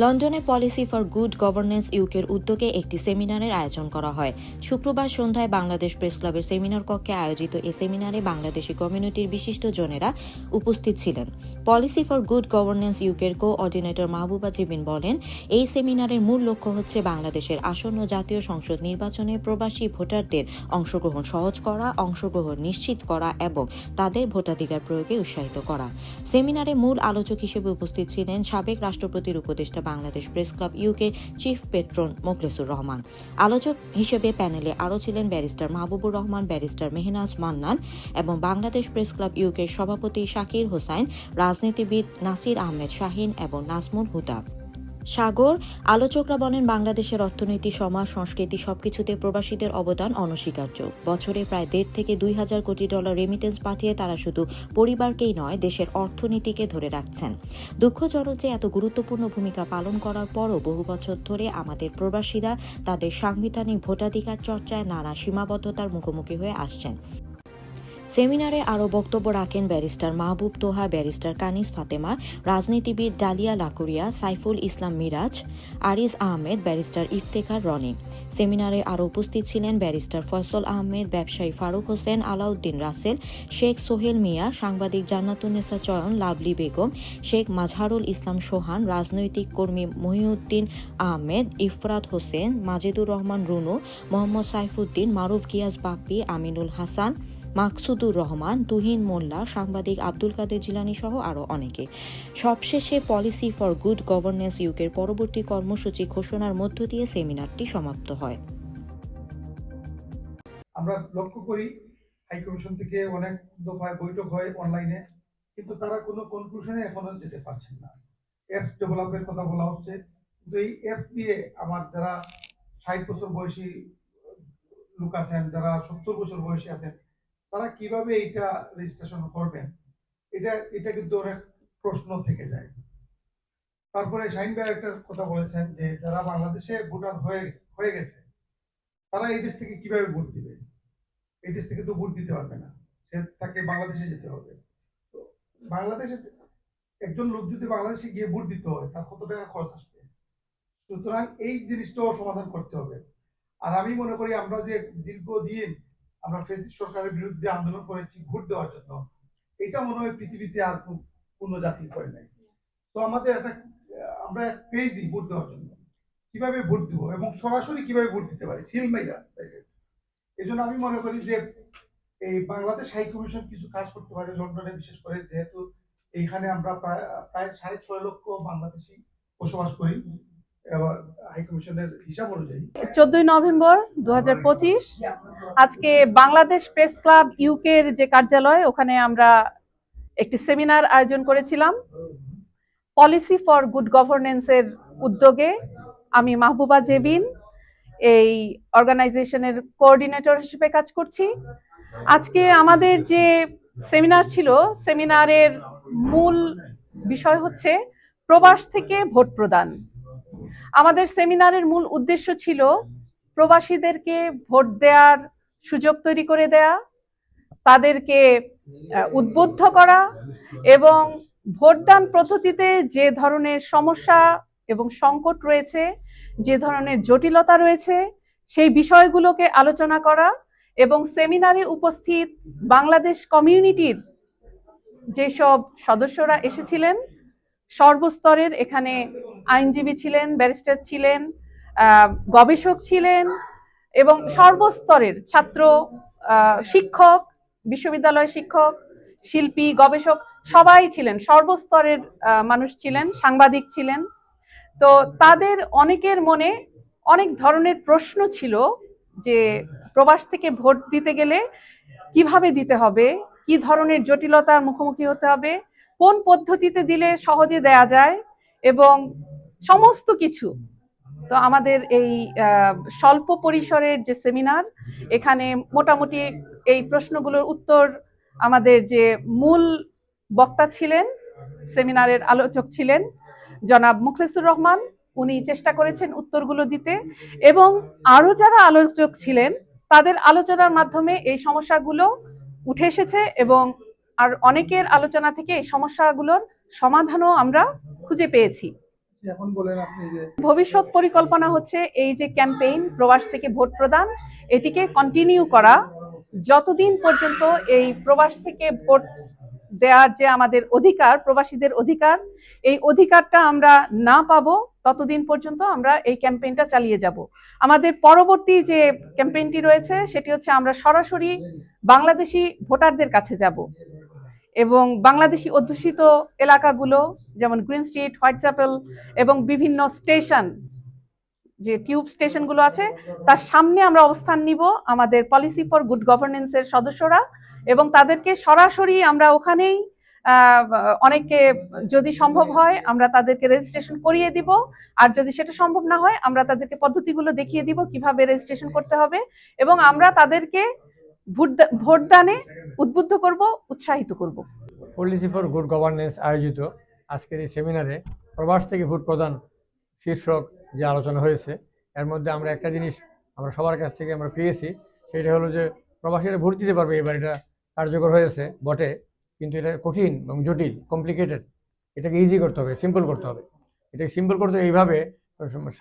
লন্ডনে policy for good governance ইউকের উদ্যোগে একটি সেমিনারের আয়োজন করা হয়। শুক্রবার সন্ধ্যায় বাংলাদেশ প্রেস ক্লাবের সেমিনার কক্ষে আয়োজিত এই সেমিনারে বাংলাদেশি কমিউনিটির বিশিষ্ট জনেরা উপস্থিত ছিলেন। পলিসি ফর গুড গভর্নেন্স ইউকের কো কোঅর্ডিনেটর মাহবুবা জিবিন বলেন, এই সেমিনারের মূল লক্ষ্য হচ্ছে বাংলাদেশের আসন্ন জাতীয় সংসদ নির্বাচনে প্রবাসী ভোটারদের অংশগ্রহণ সহজ করা, অংশগ্রহণ নিশ্চিত করা এবং তাদের ভোটাধিকার প্রয়োগে উৎসাহিত করা। সেমিনারে মূল আলোচক হিসেবে উপস্থিত ছিলেন সাবেক রাষ্ট্রপতির উপদেষ্টা Bangladesh press club UK chief patron Mokhlesur Rahman. আলোচক হিসেবে প্যানেলে আরও ছিলেন ব্যারিস্টার মাহবুবুর রহমান, ব্যারিস্টার মেহনাজ মান্নান এবং বাংলাদেশ প্রেস ক্লাব ইউকের সভাপতি শাকির হোসাইন, রাজনীতিবিদ নাসির আহমেদ শাহিন এবং নাজমুল হুদা। সাগর, আলোচকরা বলেন বাংলাদেশের অর্থনীতি, সমাজ, সংস্কৃতি সবকিছুতে প্রবাসীদের অবদান অনস্বীকার্য। বছরে প্রায় দেড় থেকে দুই হাজার কোটি ডলার রেমিটেন্স পাঠিয়ে তারা শুধু পরিবারকেই নয়, দেশের অর্থনীতিকে ধরে রাখছেন। দুঃখজনক যে এত গুরুত্বপূর্ণ ভূমিকা পালন করার পরও বহু বছর ধরে আমাদের প্রবাসীরা তাদের সাংবিধানিক ভোটাধিকার চর্চায় নানা সীমাবদ্ধতার মুখোমুখি হয়ে আসছেন। সেমিনারে আরও বক্তব্য রাখেন ব্যারিস্টার মাহবুব তোহা, ব্যারিস্টার কানিস ফাতেমা, রাজনীতিবিদ ডালিয়া লাকুরিয়া, সাইফুল ইসলাম মিরাজ, আরিজ আহমেদ, ব্যারিস্টার ইফতেখার রনি। সেমিনারে আরও উপস্থিত ছিলেন ব্যারিস্টার ফয়সল আহমেদ, ব্যবসায়ী ফারুক হোসেন, আলাউদ্দিন রাসেল, শেখ সোহেল মিয়া, সাংবাদিক জান্নাতুন্নেসা চয়ন, লাভলি বেগম, শেখ মাজহারুল ইসলাম সোহান, রাজনৈতিক কর্মী মহিউদ্দিন আহমেদ, ইফরাত হোসেন, মাজেদুর রহমান রুনু, মোহাম্মদ সাইফুদ্দিন, মারুফ গিয়াস বাপ্পি, আমিনুল হাসান মাকসুদুর রহমান, তুহিন মোল্লা, সাংবাদিক আব্দুল কাদের জিলানি সহ আরও অনেকে। সবশেষে পলিসি ফর গুড গভর্নেন্স ইউকের পরবর্তী কর্মসূচি ঘোষণার মধ্য দিয়ে সেমিনারটি সমাপ্ত হয়। আমরা লক্ষ্য করি, হাই কমিশন থেকে অনেক দফায় বৈঠক হয় অনলাইনে, কিন্তু তারা কোনো কনক্লুশনে এখনও যেতে পারছেন না। অ্যাপস ডেভেলপের কথা বলা হচ্ছে, কিন্তু এই অ্যাপস দিয়ে আমার যারা ষাট বছর বয়সী লোক আছেন, যারা সত্তর বছর বয়সী আছেন তারা কীভাবে এইটা রেজিস্ট্রেশন করবেন? এটা এটা কিন্তু অনেক প্রশ্ন থেকে যায়। তারপরে শাহিন ভাই একটা কথা বলেছেন যে, যারা বাংলাদেশে ভোটার হয়ে হয়ে গেছে, তারা এই দেশ থেকে কীভাবে ভোট দিবে? এই দেশ থেকে তো ভোট দিতে পারবে না। সে তাকে বাংলাদেশে যেতে হবে। তো বাংলাদেশে একজন লোক যদি বাংলাদেশে গিয়ে ভোট দিতে হয়, তার কত টাকা খরচ আসবে? সুতরাং এই জিনিসটাও সমাধান করতে হবে। আর আমি মনে করি আমরা যে দীর্ঘদিন আমরা ফেসিস সরকারের বিরুদ্ধে আন্দোলন করেছি, ভোট দেওয়ার জন্য। এটা মনে হয় পৃথিবীতে আর কোন- জাতি করে নাই। তো আমাদের একটা, আমরা দিই ভোট দেওয়ার জন্য। কীভাবে ভোট দিব এবং সরাসরি কীভাবে ভোট দিতে পারি? সিলমাইরা এই জন্য আমি মনে করি যে এই বাংলাদেশ হাই কমিশন কিছু কাজ করতে পারে লন্ডনে, বিশেষ করে যেহেতু এইখানে আমরা প্রায় সাড়ে ছয় লক্ষ বাংলাদেশি বসবাস করি। চোদ্দই নভেম্বর দু হাজার পঁচিশ, আজকে বাংলাদেশ প্রেস ক্লাব ইউকের যে কার্যালয়, ওখানে আমরা একটি সেমিনার আয়োজন করেছিলাম। পলিসি ফর গুড গভর্নেন্সের উদ্যোগে আমি মাহবুবা জেবিন, এই অর্গানাইজেশনের কোঅর্ডিনেটর হিসেবে কাজ করছি। আজকে আমাদের যে সেমিনার ছিল, সেমিনারের মূল বিষয় হচ্ছে প্রবাস থেকে ভোট প্রদান। আমাদের সেমিনারের মূল উদ্দেশ্য ছিল প্রবাসীদেরকে ভোট দেওয়ার সুযোগ তৈরি করে দেয়া, তাদেরকে উদ্বুদ্ধ করা এবং ভোটদান পদ্ধতিতে যে ধরনের সমস্যা এবং সংকট রয়েছে, যে ধরনের জটিলতা রয়েছে, সেই বিষয়গুলোকে আলোচনা করা এবং সেমিনারে উপস্থিত বাংলাদেশ কমিউনিটির যেসব সদস্যরা এসেছিলেন সর্বস্তরের এখানে আইনজীবী ছিলেন, ব্যারিস্টার ছিলেন গবেষক ছিলেন এবং সর্বস্তরের ছাত্র শিক্ষক, বিশ্ববিদ্যালয় শিক্ষক, শিল্পী, গবেষক সবাই ছিলেন, সর্বস্তরের মানুষ ছিলেন, সাংবাদিক ছিলেন। তো তাদের অনেকের মনে অনেক ধরনের প্রশ্ন ছিল যে প্রবাস থেকে ভোট দিতে গেলে কীভাবে দিতে হবে, কি ধরনের জটিলতার মুখোমুখি হতে হবে কোন পদ্ধতিতে দিলে সহজে দেয়া যায় এবং সমস্ত কিছু? তো আমাদের এই স্বল্প পরিসরের যে সেমিনার, এখানে মোটামুটি এই প্রশ্নগুলোর উত্তর আমাদের যে মূল বক্তা ছিলেন, সেমিনারের আলোচক ছিলেন, জনাব মুখলেসুর রহমান, উনি চেষ্টা করেছেন উত্তরগুলো দিতে এবং আরও যারা আলোচক ছিলেন, তাদের আলোচনার মাধ্যমে এই সমস্যাগুলো উঠে এসেছে এবং আর অনেকের আলোচনা থেকে এই সমস্যাগুলোর সমাধানও আমরা খুঁজে পেয়েছি। এখন বলেন আপনি যে ভবিষ্যৎ পরিকল্পনা হচ্ছে এই যে ক্যাম্পেইন প্রবাস থেকে ভোট প্রদান এটিকে কন্টিনিউ করা। যতদিন পর্যন্ত এই প্রবাস থেকে ভোট দেওয়ার যে আমাদের অধিকার প্রবাসীদের অধিকার এই অধিকারটা আমরা না পাব ততদিন পর্যন্ত আমরা এই ক্যাম্পেইনটা চালিয়ে যাব। আমাদের পরবর্তী যে ক্যাম্পেইনটি রয়েছে সেটি হচ্ছে আমরা সরাসরি বাংলাদেশি ভোটারদের কাছে যাব। এবং বাংলাদেশি অধ্যুষিত এলাকাগুলো, যেমন গ্রিন স্ট্রিট হোয়াইট চ্যাপেল এবং বিভিন্ন স্টেশন যে টিউব স্টেশনগুলো আছে, তার সামনে আমরা অবস্থান নিব আমাদের পলিসি ফর গুড গভর্নেন্সের সদস্যরা এবং তাদেরকে সরাসরি আমরা ওখানেই অনেককে যদি সম্ভব হয় আমরা তাদেরকে রেজিস্ট্রেশন করিয়ে দিব। আর যদি সেটা সম্ভব না হয় আমরা তাদেরকে পদ্ধতিগুলো দেখিয়ে দিব কীভাবে রেজিস্ট্রেশন করতে হবে এবং আমরা তাদেরকে ভোটদানে উদ্বুদ্ধ করব, উৎসাহিত করব। পলিসি ফর গুড গভর্নেন্স আয়োজিত আজকের এই সেমিনারে প্রবাস থেকে ভোট প্রদান শীর্ষক যে আলোচনা হয়েছে, এর মধ্যে আমরা একটা জিনিস আমরা সবার কাছ থেকে আমরা পেয়েছি, সেটা হলো যে প্রবাসীরা ভোট দিতে পারবে এবার এটা কার্যকর হয়েছে বটে, কিন্তু এটা কঠিন এবং জটিল কমপ্লিকেটেড এটাকে ইজি করতে হবে সিম্পল করতে হবে। এটাকে সিম্পল করতে এইভাবে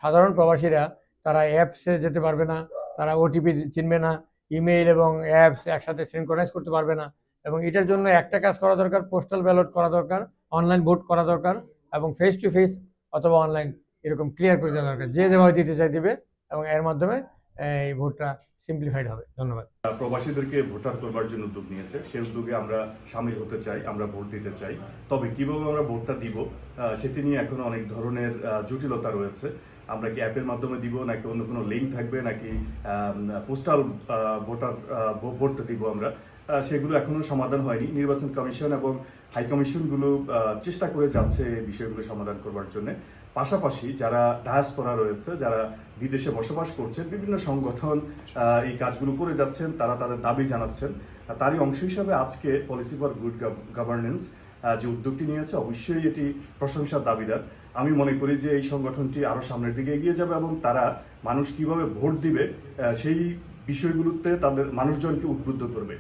সাধারণ প্রবাসীরা তারা অ্যাপসে যেতে পারবে না, তারা ওটিপি চিনবে না ইমেইল এবং অ্যাপস একসাথে সিনক্রোনাইজ করতে পারবে না। এবং এটার জন্য একটা কাজ করা দরকার, পোস্টাল ব্যালট করা দরকার, অনলাইন ভোট করা দরকার এবং ফেস টু ফেস অথবা অনলাইন এরকম ক্লিয়ার করে দেওয়া দরকার। যে যেভাবে দিতে চাই দিবে এবং এর মাধ্যমে এই ভোটটা সিম্পলিফাইড হবে। ধন্যবাদ। প্রবাসীদেরকে ভোটার করবার জন্য উদ্যোগ নিয়েছে সেই উদ্যোগে আমরা সামিল হতে চাই, আমরা ভোট দিতে চাই। তবে কীভাবে আমরা ভোটটা দিব সেটি নিয়ে এখন অনেক ধরনের জটিলতা রয়েছে। আমরা কি অ্যাপের মাধ্যমে দিব, নাকি অন্য কোনো লিঙ্ক থাকবে, নাকি পোস্টাল ভোটার ভোটটা দিব আমরা। সেগুলো এখনও সমাধান হয়নি। নির্বাচন কমিশন এবং হাই কমিশনগুলো চেষ্টা করে যাচ্ছে এই বিষয়গুলো সমাধান করবার জন্য। পাশাপাশি যারা ডায়াসপোরা রয়েছে, যারা বিদেশে বসবাস করছেন, বিভিন্ন সংগঠন এই কাজগুলো করে যাচ্ছেন, তারা তাদের দাবি জানাচ্ছেন। তারই অংশ হিসাবে আজকে পলিসি ফর গুড গভর্নেন্স যে উদ্যোগটি নিয়েছে, অবশ্যই এটি প্রশংসার দাবিদার। আমি মনে করি যে এই সংগঠনটি আরও সামনের দিকে এগিয়ে যাবে এবং তারা মানুষ কীভাবে ভোট দিবে সেই বিষয়গুলোতে তাদের মানুষজনকে উদ্বুদ্ধ করবে।